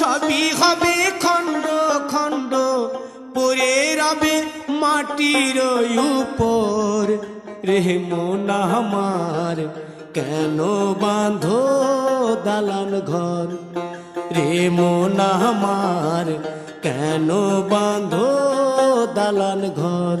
সবই হবে খণ্ড খণ্ড, পরে রবে মাটির উপর। রে মোনা আমার, কেন বাঁধো দালান ঘর? রে মোনা আমার, কেন বাঁধো দালান ঘর?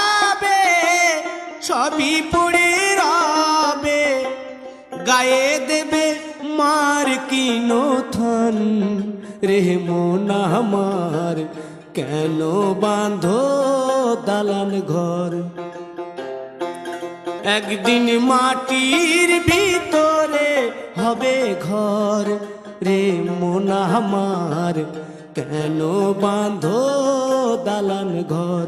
সবই পড়ে রবে, গায়ে দেবে মার কি নথন রে মোনা আমার কেন বাঁধো দালান ঘর? একদিন মাটির ভিতরে হবে ঘর। রে মোনা আমার কেন বাঁধো দালান ঘর?